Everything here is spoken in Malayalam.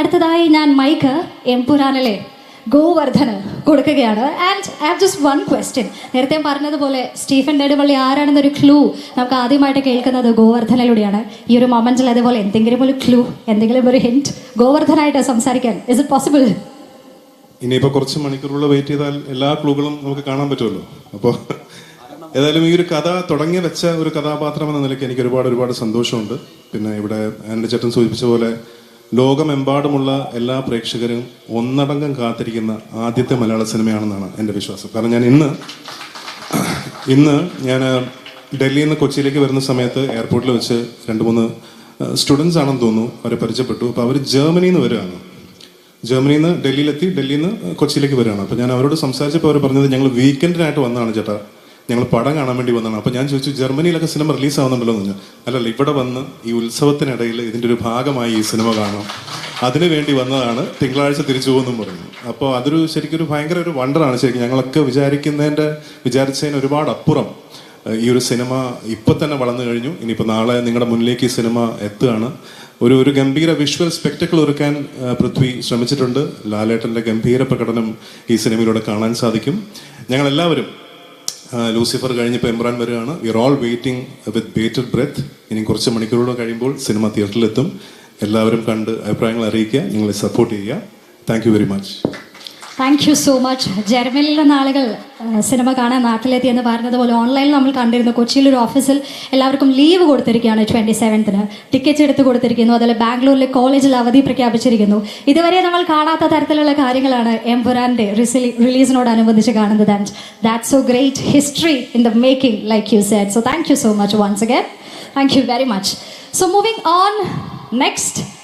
അടുത്തതായി ഞാൻ മൈക്ക് എംപുരാനിലെ ഗോവർദ്ധന് കൊടുക്കുകയാണ്. And I have just one question നേരത്തെ പറഞ്ഞതുപോലെ സ്റ്റീഫൻ നെടുവള്ളി ആരാണെന്നൊരു ക്ലൂ നമുക്ക് ആദ്യമായിട്ട് കേൾക്കുന്നത് ഗോവർദ്ധനിലൂടെയാണ്. ഈ ഒരു മൊമെന്റിൽ അതുപോലെ എന്തെങ്കിലും ഒരു ക്ലൂ എന്തെങ്കിലും ഒരു ഹിന്റ് ഗോവർദ്ധനായിട്ട് സംസാരിക്കാൻ. ഇസ് ഇറ്റ് പോസിബിൾ ഇനിയിപ്പോൾ കുറച്ച് മണിക്കൂറുകൾ വെയിറ്റ് ചെയ്താൽ എല്ലാ ക്ലൂകളും നമുക്ക് കാണാൻ പറ്റുമല്ലോ. അപ്പോൾ ഏതായാലും ഈ ഒരു കഥ തുടങ്ങി വെച്ച ഒരു കഥാപാത്രം എന്ന നിലയ്ക്ക് എനിക്ക് ഒരുപാട് ഒരുപാട് സന്തോഷമുണ്ട്. പിന്നെ ഇവിടെ ആൻഡ് ചേട്ടൻ സൂചിപ്പിച്ച പോലെ ലോകമെമ്പാടുമുള്ള എല്ലാ പ്രേക്ഷകരും ഒന്നടങ്കം കാത്തിരിക്കുന്ന ആദ്യത്തെ മലയാള സിനിമയാണെന്നാണ് എന്റെ വിശ്വാസം. കാരണം ഞാൻ ഇന്ന് ഇന്ന് ഞാൻ ഡൽഹിയിൽ നിന്ന് കൊച്ചിയിലേക്ക് വരുന്ന സമയത്ത് എയർപോർട്ടിൽ വെച്ച് രണ്ട് മൂന്ന് സ്റ്റുഡൻസ് ആണെന്ന് തോന്നുന്നു അവരെ പരിചയപ്പെട്ടു. അപ്പോൾ അവർ ജർമ്മനിയിൽ നിന്ന് വരികയാണ്. ജർമ്മനിയിൽ നിന്ന് ഡൽഹിയിലെത്തി ഡൽഹിയിൽ നിന്ന് കൊച്ചിയിലേക്ക് വരികയാണ്. അപ്പോൾ ഞാൻ അവരോട് സംസാരിച്ചപ്പോൾ അവർ പറഞ്ഞത് ഞങ്ങൾ വീക്കെൻഡിനായിട്ട് വന്നതാണ് ചേട്ടാ. ഞങ്ങൾ പടം കാണാൻ വേണ്ടി വന്നതാണ്. അപ്പോൾ ഞാൻ ചോദിച്ചു ജർമ്മനിയിലൊക്കെ സിനിമ റിലീസ് ആവുന്നുണ്ടല്ലോ എന്ന് പറഞ്ഞു അല്ലല്ല ഇവിടെ വന്ന് ഈ ഉത്സവത്തിനിടയിൽ ഇതിന്റെ ഒരു ഭാഗമായി ഈ സിനിമ കാണാം. അതിനു വേണ്ടി വന്നതാണ് തിങ്കളാഴ്ച തിരിച്ചു പോകുന്നു പറഞ്ഞു. അപ്പോൾ അതൊരു ശരിക്കും ഒരു ഭയങ്കര ഒരു വണ്ടറാണ് ശരിക്കും. ഞങ്ങളൊക്കെ വിചാരിക്കുന്നതിന്റെ വിചാരിച്ചതിന് ഒരുപാട് അപ്പുറം ഈ ഒരു സിനിമ ഇപ്പൊ തന്നെ വളർന്നു കഴിഞ്ഞു. ഇനിയിപ്പോൾ നാളെ നിങ്ങളുടെ മുന്നിലേക്ക് ഈ സിനിമ എത്തുകയാണ്. ഒരു ഒരു ഗംഭീര വിഷ്വൽ സ്പെക്ടക്കിൾ ഒരുക്കാൻ പൃഥ്വി ശ്രമിച്ചിട്ടുണ്ട്. ലാലേട്ടന്റെ ഗംഭീര പ്രകടനം ഈ സിനിമയിലൂടെ കാണാൻ സാധിക്കും. ഞങ്ങൾ എല്ലാവരും ലൂസിഫർ കഴിഞ്ഞപ്പോൾ എംബ്രാൻ വരികയാണ്. We are all waiting with bated breath ഇനി കുറച്ച് മണിക്കൂറുകൾ കഴിയുമ്പോൾ സിനിമ തിയേറ്ററിലെത്തും. എല്ലാവരും കണ്ട് അഭിപ്രായങ്ങൾ അറിയിക്കുക നിങ്ങളെ സപ്പോർട്ട് ചെയ്യുക. Thank very much thank you so much ജർമ്മനിയിലെ നാളുകൾ സിനിമ കാണാൻ നാട്ടിലെത്തി എന്ന് പറഞ്ഞതുപോലെ ഓൺലൈനിൽ നമ്മൾ കണ്ടിരുന്നു. കൊച്ചിയിൽ ഒരു ഓഫീസിൽ എല്ലാവർക്കും ലീവ് കൊടുത്തിരിക്കുകയാണ് ട്വന്റി സെവൻത്തിന് ടിക്കറ്റ്സ് എടുത്ത് കൊടുത്തിരിക്കുന്നു. അതുപോലെ ബാംഗ്ലൂരിലെ കോളേജിൽ അവധി പ്രഖ്യാപിച്ചിരിക്കുന്നു. ഇതുവരെ നമ്മൾ കാണാത്ത തരത്തിലുള്ള കാര്യങ്ങളാണ് എംപുരാന്റെ റിലീസിനോടനുബന്ധിച്ച് കാണുന്നത്. And that's so great history in the making like you said so thank you so much once again thank you very much so moving on next